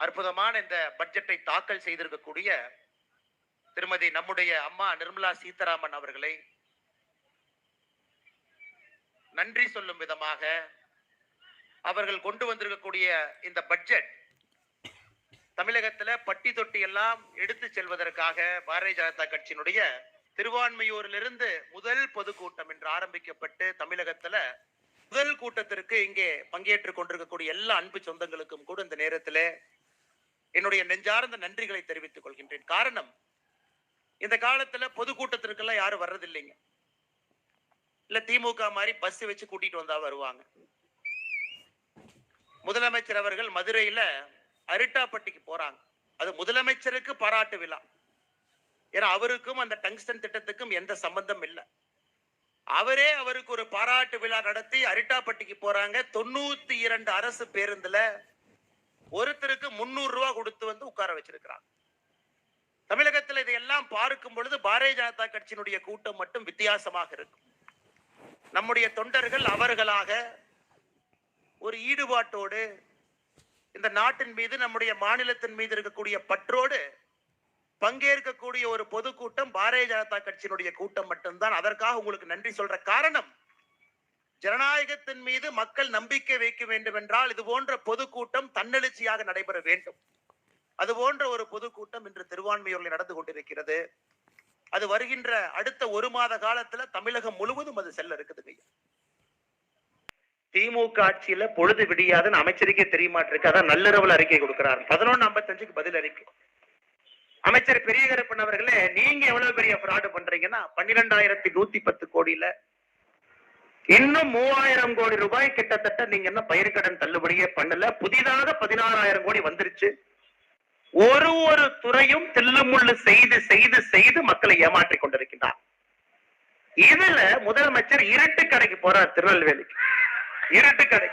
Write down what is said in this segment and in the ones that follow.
அற்புதமான இந்த பட்ஜெட்டை தாக்கல் செய்திருக்கக்கூடிய திருமதி நம்முடைய அம்மா நிர்மலா சீதாராமன் அவர்களை நன்றி சொல்லும் விதமாக அவர்கள் கொண்டு வந்திருக்கக்கூடிய இந்த பட்ஜெட் தமிழகத்துல பட்டி தொட்டி எல்லாம் எடுத்து செல்வதற்காக பாரதிய ஜனதா கட்சியினுடைய திருவான்மையூரிலிருந்து முதல் பொதுக்கூட்டம் என்று ஆரம்பிக்கப்பட்டு தமிழகத்துல முதல் கூட்டத்திற்கு இங்கே பங்கேற்றுக் கொண்டிருக்கக்கூடிய எல்லா அன்பு சொந்தங்களுக்கும் கூட இந்த நேரத்திலே என்னுடைய நெஞ்சார்ந்த நன்றிகளை தெரிவித்துக் கொள்கின்றேன். காரணம் இந்த காலத்துல பொதுக்கூட்டத்திற்கெல்லாம் யாரும் வர்றதில்லைங்க. இல்ல திமுக மாதிரி பஸ் வச்சு கூட்டிட்டு வந்தா வருவாங்க. முதலமைச்சர் அவர்கள் மதுரையில அரிட்டாப்பட்டிக்கு போறாங்க. அது முதலமைச்சருக்கு பாராட்டு விழா. ஏன்னா அவருக்கும் அந்த டங்ஸ்டன் திட்டத்துக்கும் எந்த சம்பந்தம் இல்லை. அவரே அவருக்கு ஒரு பாராட்டு விழா நடத்தி அரிட்டாப்பட்டிக்கு போறாங்க. தொண்ணூத்தி இரண்டு அரசு பேருந்துல ஒருத்தருக்கு முன்னூறு ரூபா கொடுத்து வந்து உட்கார வச்சிருக்கிறாங்க. தமிழகத்தில் இதையெல்லாம் பார்க்கும் பொழுது பாரதிய ஜனதா கட்சியினுடைய கூட்டம் மட்டும் வித்தியாசமாக இருக்கும். நம்முடைய தொண்டர்கள் அவர்களாக ஒரு ஈடுபாட்டோடு இந்த நாட்டின் மீது நம்முடைய மாநிலத்தின் மீது இருக்கக்கூடிய பற்றோடு பங்கேற்கக்கூடிய ஒரு பொதுக்கூட்டம் பாரதிய ஜனதா கட்சியினுடைய கூட்டம் மட்டும்தான். அதற்காக உங்களுக்கு நன்றி சொல்ற காரணம் ஜனநாயகத்தின் மீது மக்கள் நம்பிக்கை வைக்க வேண்டும் என்றால் இது போன்ற பொதுக்கூட்டம் தன்னெழுச்சியாக நடைபெற வேண்டும். அது போன்ற ஒரு பொதுக்கூட்டம் இன்று திருவான்மையூரில் நடந்து கொண்டிருக்கிறது. அது வருகின்ற அடுத்த ஒரு மாத காலத்துல தமிழகம் முழுவதும் அது செல்ல இருக்குது ஐயா. திமுக ஆட்சியில பொழுது விடியாதுன்னு அமைச்சருக்கே தெரியமாட்டிருக்கு. அதான் நள்ளிரவுல அறிக்கை கொடுக்கிறார். பதினொன்னு ஐம்பத்தஞ்சுக்கு பதில் அறிக்கை. அமைச்சர் பெரிய கருப்பன் அவர்களே நீங்க எவ்வளவு பெரிய ஃப்ராடு பண்றீங்கன்னா பன்னிரெண்டாயிரத்தி நூத்தி பத்து கோடியில. இன்னும் மூவாயிரம் கோடி ரூபாய் கிட்டத்தட்ட நீங்க என்ன பயிர்கடன் தள்ளுபடியே பண்ணல. புதிதாக பதினாறாயிரம் கோடி வந்துருச்சு. ஒரு ஒரு துறையும் தில்லுமுள்ளு செய்து செய்து செய்து மக்களை ஏமாற்றிக் கொண்டிருக்கின்றார். இதுல முதலமைச்சர் இரட்டு கடைக்கு போறார் திருநெல்வேலிக்கு. இருட்டு கடை.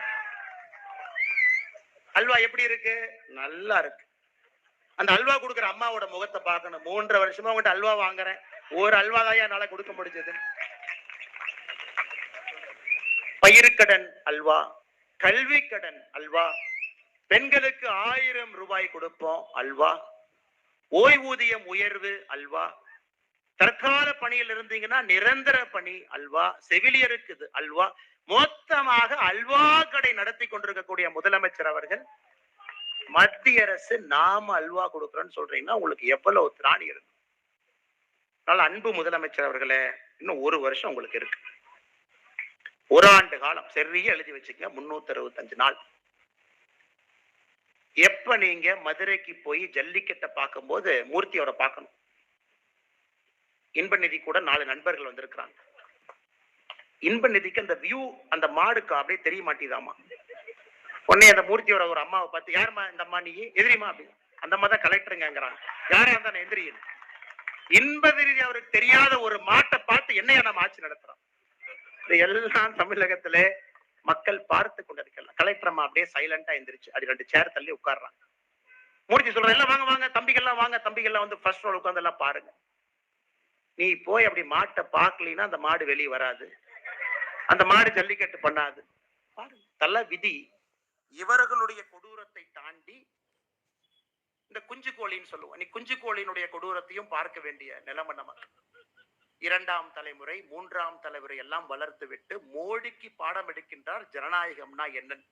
அல்வா எப்படி இருக்கு? நல்லா இருக்கு. அந்த அல்வா கொடுக்குற அம்மாவோட முகத்தை பார்க்கணும். மூன்றரை வருஷமா உங்ககிட்ட அல்வா வாங்குறேன். ஒரு அல்வா தான் என்னால கொடுக்க முடிஞ்சது? பயிருக்கடன் அல்வா கல்வி கடன் அல்வா பெண்களுக்கு ஆயிரம் ரூபாய் கொடுப்போம் அல்வா ஓய்வூதியம் உயர்வு அல்வா தற்கால பணியில் இருந்தீங்கன்னா நிரந்தர பணி அல்வா செவிலியருக்கு அல்வா மொத்தமாக அல்வா கடை நடத்தி கொண்டிருக்கக்கூடிய முதலமைச்சர் அவர்கள் மத்திய அரசு நாம அல்வா கொடுக்குறோன்னு சொல்றீங்கன்னா உங்களுக்கு எவ்வளவு திராணி இருக்கு? அதனால அன்பு முதலமைச்சர் அவர்களே இன்னும் ஒரு வருஷம் உங்களுக்கு இருக்கு. ஒரு ஆண்டு காலம் சரியா எழுதி வச்சுக்க முன்னூத்தி அறுபத்தஞ்சு நாள். எப்ப நீங்க மதுரைக்கு போய் ஜல்லிக்கட்டை பார்க்கும்போது மூர்த்தியோட பார்க்கணும். இன்ப நிதி கூட நாலு நண்பர்கள் வந்திருக்கிறாங்க. இன்ப நிதிக்கு அந்த வியூ அந்த மாடுக்கு அப்படியே தெரிய மாட்டேதாமா உடனே அந்த மூர்த்தியோட ஒரு அம்மாவை பார்த்து யாருமா இந்த அம்மா நீ? எதிரிமா அப்படி. அந்த அம்மா தான் கலெக்டருங்கிறாங்க யாரா இருந்தா எதிரி இன்ப நிதி அவருக்கு தெரியாத ஒரு மாட்டை பார்த்து என்னையா நம்ம ஆட்சி நடத்துறோம்? இது எல்லாம் தமிழகத்துல மக்கள் பார்த்து கொண்டிருக்கலாம் கலெக்டர் அம்மா அப்படியே சைலண்டா எந்திரிச்சு அது ரெண்டு சேர் தள்ளி உட்கார்றாங்க. மூர்த்தி சொல்ற எல்லாம் வாங்க வாங்க தம்பிகள்லாம் வாங்க தம்பிகள்லாம் வந்து ஃபர்ஸ்ட் ரோல் உட்கார்ந்து எல்லாம் பாருங்க. நீ போய் அப்படி மாட்டை பார்க்கலின்னா அந்த மாடு வெளியே வராது. அந்த மாடு ஜல்லிக்கட்டு பண்ணாது. பாருங்க விதி. இவர்களுடைய கொடூரத்தை தாண்டி இந்த குஞ்சு கோழின்னு சொல்லுவோம். நீ குஞ்சு கோழியினுடைய கொடூரத்தையும் பார்க்க வேண்டிய நிலைமை நமக்கு இரண்டாம் தலைமுறை மூன்றாம் தலைமுறை எல்லாம் வளர்த்து விட்டு மோடிக்கு பாடம் எடுக்கின்றார் ஜனநாயகம்னா என்னன்னு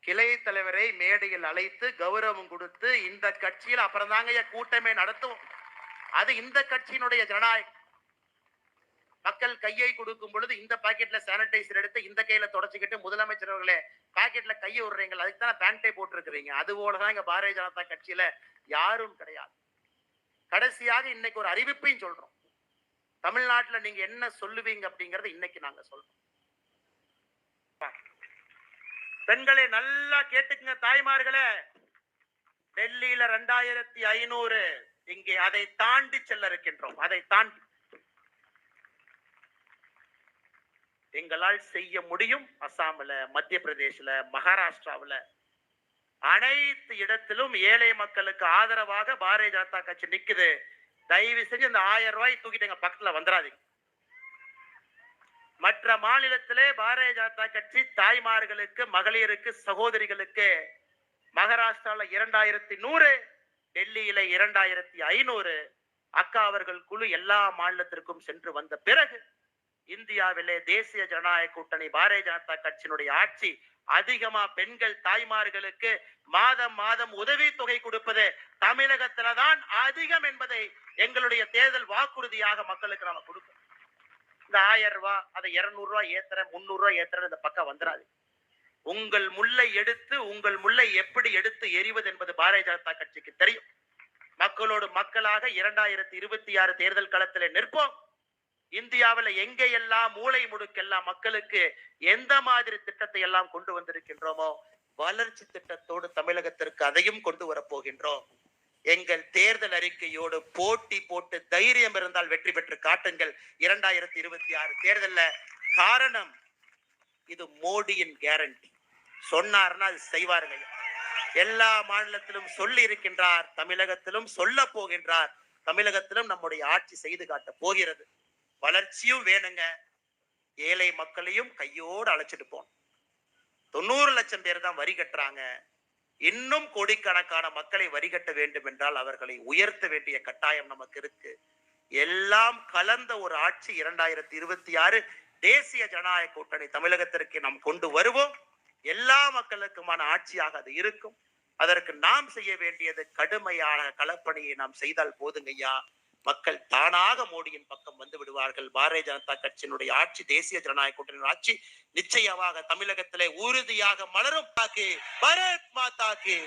கிளை தலைவரை மேடையில் அழைத்து கௌரவம் கொடுத்து இந்த கட்சியில் அப்புறம் தாங்க கூட்டமே நடத்துவோம். அது இந்த கட்சியினுடைய ஜனநாயகம். மக்கள் கையை கொடுக்கும் பொழுது இந்த பாக்கெட்ல சானிடைசர் எடுத்து இந்த கையில தொடச்சிக்கிட்டு முதலமைச்சர் அவர்களே பாக்கெட்ல கையை விடுறீங்க அதுக்கு தானே பேண்டை போட்டிருக்கிறீங்க. அது போலதான் இங்க பாரதிய ஜனதா கட்சியில யாரும் கிடையாது. கடைசியாக இன்னைக்கு ஒரு அறிவிப்பையும் சொல்றோம். தமிழ்நாட்டுல நீங்க என்ன சொல்லுவீங்க அப்படிங்கறத இன்னைக்கு நாங்க சொல்றோம். பெண்களை நல்லா கேட்டுக்குங்க தாய்மார்களே. டெல்லியில ரெண்டாயிரத்தி ஐநூறு இங்கே அதை தாண்டி செல்ல இருக்கின்றோம். அதை தாண்டி எங்களால் செய்ய முடியும் அசாம்ல மத்திய பிரதேசில் மகாராஷ்டிராவுல. அனைத்து இடத்திலும் ஏழை மக்களுக்கு ஆதரவாக பாரதிய ஜனதா கட்சி நிக்குது. தயவு செஞ்சு இந்த ஆயிரம் ரூபாய் தூக்கிட்டு எங்க பக்கத்துல வந்துடாதீங்க. மற்ற மாநிலத்திலே பாரதிய ஜனதா கட்சி தாய்மார்களுக்கு மகளிருக்கு சகோதரிகளுக்கு மகாராஷ்டிரால இரண்டாயிரத்தி நூறு டெல்லியில இரண்டாயிரத்தி ஐநூறு அக்கா அவர்கள் குழு எல்லா மாநிலத்திற்கும் சென்று வந்த பிறகு இந்தியாவிலே தேசிய ஜனநாயக கூட்டணி பாரதிய ஜனதா கட்சியினுடைய ஆட்சி அதிகமா பெண்கள் தாய்மார்களுக்கு மாதம் மாதம் உதவி தொகை கொடுப்பது தமிழகத்துலதான் அதிகம் என்பதை எங்களுடைய தேர்தல் வாக்குறுதியாக மக்களுக்கு நாம கொடுக்கணும் இந்த ஆயிரம் ரூபாய் அதை இருநூறு ரூபாய் ஏத்துறேன் முந்நூறு ரூபாய் ஏத்துறேன் இந்த பக்கம் வந்துடாது உங்கள் முல்லை எடுத்து உங்கள் முல்லை எப்படி எடுத்து எரிவது என்பது பாரதிய ஜனதா கட்சிக்கு தெரியும். மக்களோடு மக்களாக இரண்டாயிரத்தி இருபத்தி ஆறு தேர்தல் களத்திலே நிற்போம். இந்தியாவில் எங்கே எல்லாம் மூளை முடுக்கெல்லாம் மக்களுக்கு எந்த மாதிரி திட்டத்தை எல்லாம் கொண்டு வந்திருக்கின்றோமோ வளர்ச்சி திட்டத்தோடு தமிழகத்திற்கு அதையும் கொண்டு வரப்போகின்றோம். எங்கள் தேர்தல் அறிக்கையோடு போட்டி போட்டு தைரியம் இருந்தால் வெற்றி பெற்று காட்டுங்கள். இரண்டாயிரத்தி இருபத்தி ஆறு தேர்தல்ல காரணம் இது மோடியின் கேரண்டி சொன்னார்னா அது செய்வார்கள் எல்லா மாநிலத்திலும் சொல்லி இருக்கின்றார் தமிழகத்திலும் சொல்ல போகின்றார் தமிழகத்திலும் நம்முடைய ஆட்சி செய்து காட்ட போகிறது. வளர்ச்சியும் வேணுங்க. ஏழை மக்களையும் கையோடு அழைச்சிட்டு போகணும். தொண்ணூறு லட்சம் பேர் தான் வரி கட்டுறாங்க. இன்னும் கோடிக்கணக்கான மக்களை வரி கட்ட வேண்டும் என்றால் அவர்களை உயர்த்த வேண்டிய கட்டாயம் நமக்கு இருக்கு. எல்லாம் கலந்த ஒரு ஆட்சி இரண்டாயிரத்தி இருபத்தி ஆறு தேசிய ஜனநாயக கூட்டணி தமிழகத்திற்கு நாம் கொண்டு வருவோம். எல்லா மக்களுக்குமான ஆட்சியாக அது இருக்கும். அதற்கு நாம் செய்ய வேண்டியது கடுமையான களப்பணியை நாம் செய்தால் போதுங்கய்யா. மக்கள் தானாக மோடியின் பக்கம் வந்து விடுவார்கள். பாரதிய ஜனதா கட்சியினுடைய ஆட்சி தேசிய ஜனநாயக கூட்டணியின் ஆட்சி நிச்சயமாக தமிழகத்திலே உறுதியாக மலரும். தாக்கு பாரத் மாதாக்கு.